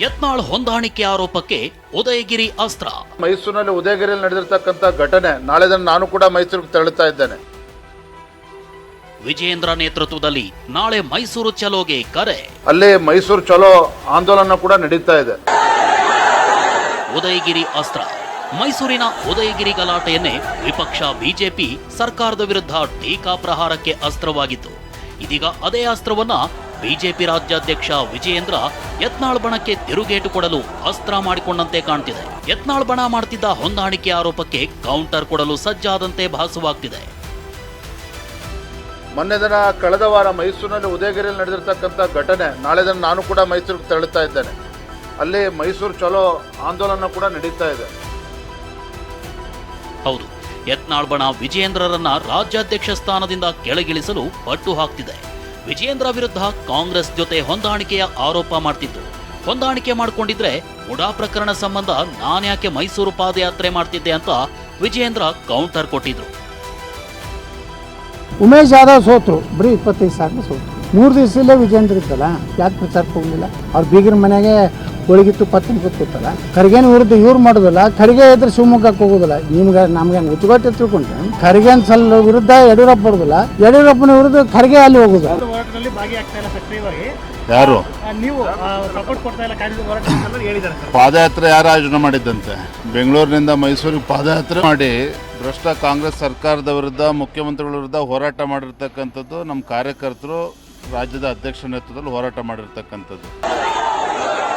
ಯತ್ನಾಳ್ ಹೊಂದಾಣಿಕೆ ಆರೋಪಕ್ಕೆ ಉದಯಗಿರಿ ಅಸ್ತ್ರ. ಮೈಸೂರಿನಲ್ಲಿ ಉದಯಗಿರಿಯಲ್ಲಿ ನಡೆದಿರ್ತಕ್ಕಂಥ ಘಟನೆ ನಾಳೆ ದಿನ ನಾನು ಕೂಡ ಮೈಸೂರಿಗೆ ತೆರಳುತ್ತಾ ಇದ್ದೇನೆ. ವಿಜಯೇಂದ್ರ ನೇತೃತ್ವದಲ್ಲಿ ನಾಳೆ ಮೈಸೂರು ಚಲೋಗೆ ಕರೆ. ಅಲ್ಲಿ ಮೈಸೂರು ಚಲೋ ಆಂದೋಲನ ಕೂಡ ನಡೀತಾ ಇದೆ. ಉದಯಗಿರಿ ಅಸ್ತ್ರ. ಮೈಸೂರಿನ ಉದಯಗಿರಿ ಗಲಾಟೆಯನ್ನೇ ವಿಪಕ್ಷ ಬಿಜೆಪಿ ಸರ್ಕಾರದ ವಿರುದ್ಧ ಟೀಕಾ ಪ್ರಹಾರಕ್ಕೆ ಅಸ್ತ್ರವಾಗಿತ್ತು. ಇದೀಗ ಅದೇ ಅಸ್ತ್ರವನ್ನ ಬಿಜೆಪಿ ರಾಜ್ಯಾಧ್ಯಕ್ಷ ವಿಜಯೇಂದ್ರ ಯತ್ನಾಳ್ ಬಣಕ್ಕೆ ತಿರುಗೇಟು ಕೊಡಲು ಅಸ್ತ್ರ ಮಾಡಿಕೊಂಡಂತೆ ಕಾಣ್ತಿದೆ. ಯತ್ನಾಳ್ ಬಣ ಮಾಡ್ತಿದ್ದ ಹೊಂದಾಣಿಕೆ ಆರೋಪಕ್ಕೆ ಕೌಂಟರ್ ಕೊಡಲು ಸಜ್ಜಾದಂತೆ ಭಾಸವಾಗ್ತಿದೆ. ಮೊನ್ನೆ ದಿನ ಕಳೆದ ವಾರ ಮೈಸೂರಿನಲ್ಲಿ ಉದಯಗಿರಿಯಲ್ಲಿ ನಡೆದಿರ್ತಕ್ಕಂಥ ಘಟನೆ ನಾಳೆ ದಿನ ನಾನು ಕೂಡ ಮೈಸೂರಿಗೆ ತೆರಳುತ್ತಾ ಇದ್ದೇನೆ. ಅಲ್ಲಿ ಮೈಸೂರು ಚಲೋ ಆಂದೋಲನ ಕೂಡ ನಡೀತಾ ಇದೆ. ಹೌದು ಯತ್ನಾಳ್ ಬಣ ವಿಜಯೇಂದ್ರರನ್ನ ರಾಜ್ಯಾಧ್ಯಕ್ಷ ಸ್ಥಾನದಿಂದ ಕೆಳಗಿಳಿಸಲು ಪಟ್ಟು ಹಾಕ್ತಿದೆ. ವಿಜಯೇಂದ್ರ ವಿರುದ್ಧ ಕಾಂಗ್ರೆಸ್ ಜೊತೆ ಹೊಂದಾಣಿಕೆಯ ಆರೋಪ ಮಾಡ್ತಿತ್ತು. ಹೊಂದಾಣಿಕೆ ಮಾಡ್ಕೊಂಡಿದ್ರೆ ಉಡಾ ಪ್ರಕರಣ ಸಂಬಂಧ ನಾನ್ಯಾಕೆ ಮೈಸೂರು ಪಾದಯಾತ್ರೆ ಮಾಡ್ತಿದ್ದೆ ಅಂತ ವಿಜಯೇಂದ್ರ ಕೌಂಟರ್ ಕೊಟ್ಟಿದ್ರು. ಉಮೇಶ್ ಯಾದವ್ ಸೋತರು. ಬರೀ ಇಪ್ಪತ್ತೈದು ಸಾವಿರ ಸೋತರು. ಮೂರು ದಿವಸದಲ್ಲೇ ವಿಜೇಂದ್ರ ಇದ್ದಲ್ಲ ಯಾಕೆ ಪ್ರಚಾರಕ್ಕೆ ಹೋಗಲಿಲ್ಲ? ಅವ್ರು ಬೀಗರ ಮನೆಗೆ ಒಳಗಿತ್ತು ಪತ್ತಿನ ಕೂತ್ಕೊತಲ್ಲ ಖರ್ಗೆನ ವಿರುದ್ಧ ಇವ್ರು ಮಾಡೋದಿಲ್ಲ ಖರ್ಗೆ ಇದ್ರೆ ಶಿವಮೊಗ್ಗಕ್ಕೆ ಹೋಗೋದಿಲ್ಲ. ನಿಮ್ಗೆ ನಮ್ಗೆ ಮುಚ್ಚುಗಟ್ಟೆ ತಿಳ್ಕೊಂಡ್ರೆ? ಖರ್ಗೆನ್ ಸಲ ವಿರುದ್ಧ ಯಡಿಯೂರಪ್ಪ ಬರೋದಿಲ್ಲ. ಯಡಿಯೂರಪ್ಪನ ವಿರುದ್ಧ ಖರ್ಗೆ ಅಲ್ಲಿ ಹೋಗೋದು. ಯಾರು ಪಾದಯಾತ್ರೆ ಯಾರು ಆಯೋಜನೆ ಮಾಡಿದ್ದಂತೆ? ಬೆಂಗಳೂರಿನಿಂದ ಮೈಸೂರಿಗೆ ಪಾದಯಾತ್ರೆ ಮಾಡಿ ಭ್ರಷ್ಟ ಕಾಂಗ್ರೆಸ್ ಸರ್ಕಾರದ ವಿರುದ್ಧ ಮುಖ್ಯಮಂತ್ರಿಗಳ ವಿರುದ್ಧ ಹೋರಾಟ ಮಾಡಿರ್ತಕ್ಕಂಥದ್ದು ನಮ್ಮ ಕಾರ್ಯಕರ್ತರು ರಾಜ್ಯದ ಅಧ್ಯಕ್ಷ ನೇತೃತ್ವದಲ್ಲಿ ಹೋರಾಟ ಮಾಡಿರ್ತಕ್ಕಂಥದ್ದು.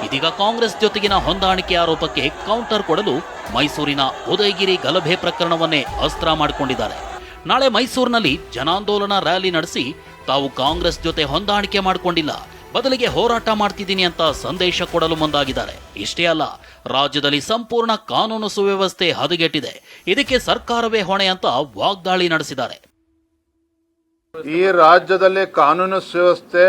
ಇದೀಗ ಕಾಂಗ್ರೆಸ್ ಜೊತೆಗಿನ ಹೊಂದಾಣಿಕೆ ಆರೋಪಕ್ಕೆ ಕೌಂಟರ್ ಕೊಡಲು ಮೈಸೂರಿನ ಉದಯಗಿರಿ ಗಲಭೆ ಪ್ರಕರಣವನ್ನೇ ಅಸ್ತ್ರ ಮಾಡಿಕೊಂಡಿದ್ದಾರೆ. ನಾಳೆ ಮೈಸೂರಿನಲ್ಲಿ ಜನಾಂದೋಲನ ರ್ಯಾಲಿ ನಡೆಸಿ ತಾವು ಕಾಂಗ್ರೆಸ್ ಜೊತೆ ಹೊಂದಾಣಿಕೆ ಮಾಡಿಕೊಂಡಿಲ್ಲ. ಬದಲಿಗೆ ಹೋರಾಟ ಮಾಡ್ತಿದ್ದೀನಿ ಅಂತ ಸಂದೇಶ ಕೊಡಲು ಮುಂದಾಗಿದ್ದಾರೆ. ಇಷ್ಟೇ ಅಲ್ಲ, ರಾಜ್ಯದಲ್ಲಿ ಸಂಪೂರ್ಣ ಕಾನೂನು ಸುವ್ಯವಸ್ಥೆ ಹದಗೆಟ್ಟಿದೆ. ಇದಕ್ಕೆ ಸರ್ಕಾರವೇ ಹೊಣೆ ಅಂತ ವಾಗ್ದಾಳಿ ನಡೆಸಿದ್ದಾರೆ. ಈ ರಾಜ್ಯದಲ್ಲಿ ಕಾನೂನು ಸುವ್ಯವಸ್ಥೆ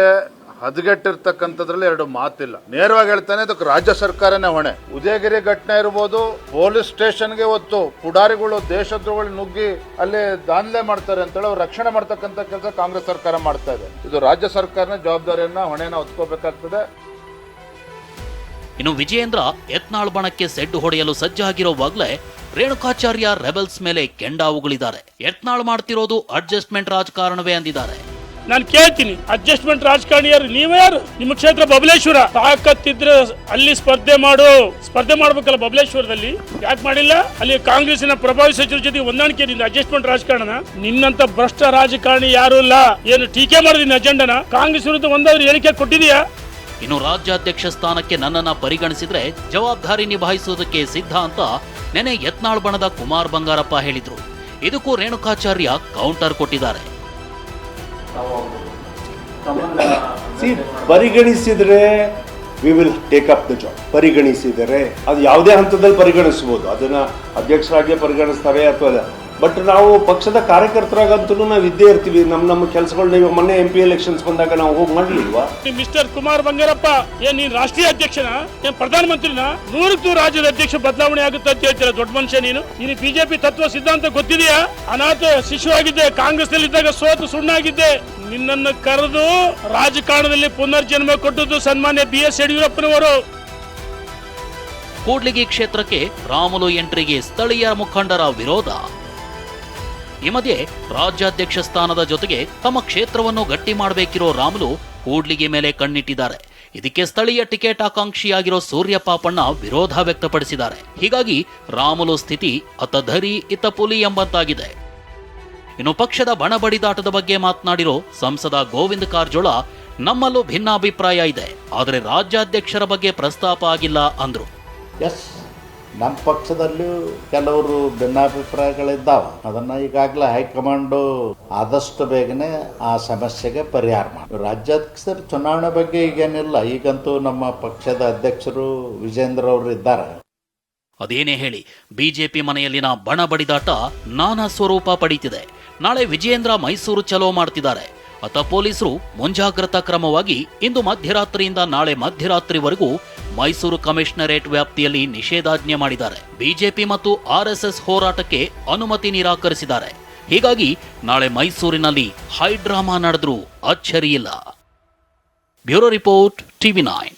ಹದಗೆಟ್ಟಿರ್ತಕ್ಕಂಥದ್ರಲ್ಲಿ ಎರಡು ಮಾತಿಲ್ಲ. ನೇರವಾಗಿ ಹೇಳ್ತಾನೆ ಅದಕ್ಕೆ ರಾಜ್ಯ ಸರ್ಕಾರನೇ ಹೊಣೆ. ಉದಯಗಿರಿ ಘಟನೆ ಇರ್ಬೋದು, ಪೊಲೀಸ್ ಸ್ಟೇಷನ್ಗೆ ಹೊತ್ತು ಪುಡಾರಿಗಳು ದೇಶದ್ರೋಗಳು ನುಗ್ಗಿ ಅಲ್ಲಿ ದಾನ್ಲೆ ಮಾಡ್ತಾರೆ ಅಂತೇಳಿ ಅವ್ರು ರಕ್ಷಣೆ ಮಾಡ್ತಕ್ಕಂಥ ಕೆಲಸ ಕಾಂಗ್ರೆಸ್ ಸರ್ಕಾರ ಮಾಡ್ತಾ ಇದೆ. ಇದು ರಾಜ್ಯ ಸರ್ಕಾರನ ಜವಾಬ್ದಾರಿಯನ್ನ ಹೊಣೆನ ಹೊತ್ಕೋಬೇಕಾಗ್ತದೆ. ಇನ್ನು ವಿಜಯೇಂದ್ರ ಯತ್ನಾಳ್ ಬಣಕ್ಕೆ ಸೆಡ್ಡು ಹೊಡೆಯಲು ಸಜ್ಜಾಗಿರೋವಾಗ್ಲೇ ರೇಣುಕಾಚಾರ್ಯ ರೆಬೆಲ್ಸ್ ಮೇಲೆ ಕೆಂಡ ಉಗುಳಿದ್ದಾರೆ ಯತ್ನಾಳ್ ಮಾಡ್ತಿರೋದು ಅಡ್ಜಸ್ಟ್ಮೆಂಟ್ ರಾಜಕಾರಣವೇ ಅಂದಿದ್ದಾರೆ. ನಾನು ಕೇಳ್ತೀನಿ, ಅಡ್ಜಸ್ಟ್ಮೆಂಟ್ ರಾಜಕಾರಣಿಯರು ನೀವೇ ಯಾರು? ನಿಮ್ಮ ಕ್ಷೇತ್ರ ಬಬಲೇಶ್ವರ. ತಾಕತ್ತಿದ್ರೆ ಅಲ್ಲಿ ಸ್ಪರ್ಧೆ ಮಾಡು, ಸ್ಪರ್ಧೆ ಮಾಡ್ಬೇಕಲ್ಲ ಬಬಲೇಶ್ವರದಲ್ಲಿ? ಯಾಕೆ ಮಾಡಿಲ್ಲ? ಅಲ್ಲಿ ಕಾಂಗ್ರೆಸ್ನ ಪ್ರಭಾವಿ ಸಚಿವರ ಜೊತೆ ಹೊಂದಾಣಿಕೆ ನಿಂದ ಅಡ್ಜಸ್ಟ್ಮೆಂಟ್ ರಾಜಕಾರಣ ನಿನ್ನಂತ ಭ್ರಷ್ಟ ರಾಜಕಾರಣಿ ಯಾರು ಇಲ್ಲ. ಏನು ಟೀಕೆ ಮಾಡಿದಿನ ಅಜೆಂಡನ? ಕಾಂಗ್ರೆಸ್ ವಿರುದ್ಧ ಒಂದಾದ್ರೂ ಹೇಳಿಕೆ ಕೊಟ್ಟಿದೀಯಾ? ಇನ್ನು ರಾಜ್ಯಾಧ್ಯಕ್ಷ ಸ್ಥಾನಕ್ಕೆ ನನ್ನನ್ನ ಪರಿಗಣಿಸಿದ್ರೆ ಜವಾಬ್ದಾರಿ ನಿಭಾಯಿಸುವುದಕ್ಕೆ ಸಿದ್ಧ ಅಂತ ನೆನೆ ಯತ್ನಾಳ್ ಬಣದ ಕುಮಾರ್ ಬಂಗಾರಪ್ಪ ಹೇಳಿದ್ರು. ಇದಕ್ಕೂ ರೇಣುಕಾಚಾರ್ಯ ಕೌಂಟರ್ ಕೊಟ್ಟಿದ್ದಾರೆ. ಪರಿಗಣಿಸಿದ್ರೆ we will take up the job ಪರಿಗಣಿಸಿದರೆ, ಅದು ಯಾವುದೇ ಹಂತದಲ್ಲಿ ಪರಿಗಣಿಸ್ಬೋದು. ಅದನ್ನ ಅಧ್ಯಕ್ಷರಾಗಿ ಪರಿಗಣಿಸ್ತಾರೆ ಅಥವಾ ಬಟ್ ನಾವು ಪಕ್ಷದ ಕಾರ್ಯಕರ್ತರಾಗಂತೂ ನಾವು ಇದ್ದೇ ಇರ್ತೀವಿ. ನಮ್ಮ ನಮ್ಮ ಕೆಲಸಗಳನ್ನ ಇವಾಗ ಮೊನ್ನೆ ಎಂ ಪಿ ಎಲೆಕ್ಷನ್ಸ್ ಬಂದಾಗ ನಾವು ಹೋಗಿ ಮಾಡ್ಲಿಲ್ವಾ? ಮಿಸ್ಟರ್ ಕುಮಾರ್ ಬಂಗಾರಪ್ಪ ಏನ್ ನೀನ್ ರಾಷ್ಟ್ರೀಯ ಅಧ್ಯಕ್ಷನ? ಏನ್ ಪ್ರಧಾನಮಂತ್ರಿನ? ನೂರಕ್ಕೂ ರಾಜ್ಯದ ಅಧ್ಯಕ್ಷ ಬದಲಾವಣೆ ಆಗುತ್ತೆ ಅಂತ ಹೇಳ್ತೀರ ದೊಡ್ಡ ಮನುಷ್ಯ ನೀನು? ನೀನು ಬಿಜೆಪಿ ತತ್ವ ಸಿದ್ಧಾಂತ ಗೊತ್ತಿದೆಯಾ? ಅನಾಥ ಶಿಶುವಾಗಿದ್ದೆ ಕಾಂಗ್ರೆಸ್ನಲ್ಲಿ ಇದ್ದಾಗ ಸೋತು ಸುಣ್ಣಾಗಿದ್ದೆ. ನಿನ್ನನ್ನು ಕರೆದು ರಾಜಕಾರಣದಲ್ಲಿ ಪುನರ್ಜನ್ಮ ಕೊಟ್ಟದ್ದು ಸನ್ಮಾನ್ಯ ಬಿ ಎಸ್ ಯಡಿಯೂರಪ್ಪನವರು. ಕೂಡ್ಲಿಗಿ ಕ್ಷೇತ್ರಕ್ಕೆ ರಾಮುಲು ಎಂಟ್ರಿಗೆ ಸ್ಥಳೀಯ ಮುಖಂಡರ ವಿರೋಧ. ಈ ಮಧ್ಯೆ ರಾಜ್ಯಾಧ್ಯಕ್ಷ ಸ್ಥಾನದ ಜೊತೆಗೆ ತಮ್ಮ ಕ್ಷೇತ್ರವನ್ನು ಗಟ್ಟಿ ಮಾಡಬೇಕಿರೋ ರಾಮುಲು ಕೂಡ್ಲಿಗೆ ಮೇಲೆ ಕಣ್ಣಿಟ್ಟಿದ್ದಾರೆ. ಇದಕ್ಕೆ ಸ್ಥಳೀಯ ಟಿಕೆಟ್ ಆಕಾಂಕ್ಷಿಯಾಗಿರೋ ಸೂರ್ಯ ಪಾಪಣ್ಣ ವಿರೋಧ ವ್ಯಕ್ತಪಡಿಸಿದ್ದಾರೆ. ಹೀಗಾಗಿ ರಾಮುಲು ಸ್ಥಿತಿ ಅತಧರಿ ಇತಪುಲಿ ಇತ ಪುಲಿ ಎಂಬಂತಾಗಿದೆ. ಇನ್ನು ಪಕ್ಷದ ಬಣಬಡಿದಾಟದ ಬಗ್ಗೆ ಮಾತನಾಡಿರೋ ಸಂಸದ ಗೋವಿಂದ ಕಾರಜೋಳ, ನಮ್ಮಲ್ಲೂ ಭಿನ್ನಾಭಿಪ್ರಾಯ ಇದೆ. ಆದರೆ ರಾಜ್ಯಾಧ್ಯಕ್ಷರ ಬಗ್ಗೆ ಪ್ರಸ್ತಾಪ ಆಗಿಲ್ಲ ಅಂದ್ರು. ಎಸ್. ನಮ್ಮ ಪಕ್ಷದಲ್ಲೂ ಕೆಲವರು ಭಿನ್ನಾಭಿಪ್ರಾಯಗಳಿದ್ದಾವೆ. ಅದನ್ನು ಈಗಾಗಲೇ ಹೈಕಮಾಂಡು ಆದಷ್ಟು ಬೇಗನೆ ಆ ಸಮಸ್ಯೆಗೆ ಪರಿಹಾರ ಮಾಡಿ ರಾಜ್ಯಾಧ್ಯಕ್ಷರ ಚುನಾವಣೆ ಬಗ್ಗೆ ಈಗೇನಿಲ್ಲ. ಈಗಂತೂ ನಮ್ಮ ಪಕ್ಷದ ಅಧ್ಯಕ್ಷರು ವಿಜೇಂದ್ರ ಅವರು ಇದ್ದಾರೆ. ಅದೇನೇ ಹೇಳಿ, ಬಿಜೆಪಿ ಮನೆಯಲ್ಲಿನ ಬಣ ಬಡಿದಾಟ ನಾನಾ ಸ್ವರೂಪ ಪಡೀತಿದೆ. ನಾಳೆ ವಿಜೇಂದ್ರ ಮೈಸೂರು ಚಲೋ ಮಾಡ್ತಿದ್ದಾರೆ. ಅತ ಪೊಲೀಸರು ಮುಂಜಾಗ್ರತಾ ಕ್ರಮವಾಗಿ ಇಂದು ಮಧ್ಯರಾತ್ರಿಯಿಂದ ನಾಳೆ ಮಧ್ಯರಾತ್ರಿವರೆಗೂ ಮೈಸೂರು ಕಮಿಷನರೇಟ್ ವ್ಯಾಪ್ತಿಯಲ್ಲಿ ನಿಷೇಧಾಜ್ಞೆ ಮಾಡಿದ್ದಾರೆ. ಬಿಜೆಪಿ ಮತ್ತು ಆರ್ಎಸ್ಎಸ್ ಹೋರಾಟಕ್ಕೆ ಅನುಮತಿ ನಿರಾಕರಿಸಿದ್ದಾರೆ. ಹೀಗಾಗಿ ನಾಳೆ ಮೈಸೂರಿನಲ್ಲಿ ಹೈ ಡ್ರಾಮಾ ನಡೆದ್ರೂ ಅಚ್ಚರಿಯಿಲ್ಲ. Bureau report TV nine.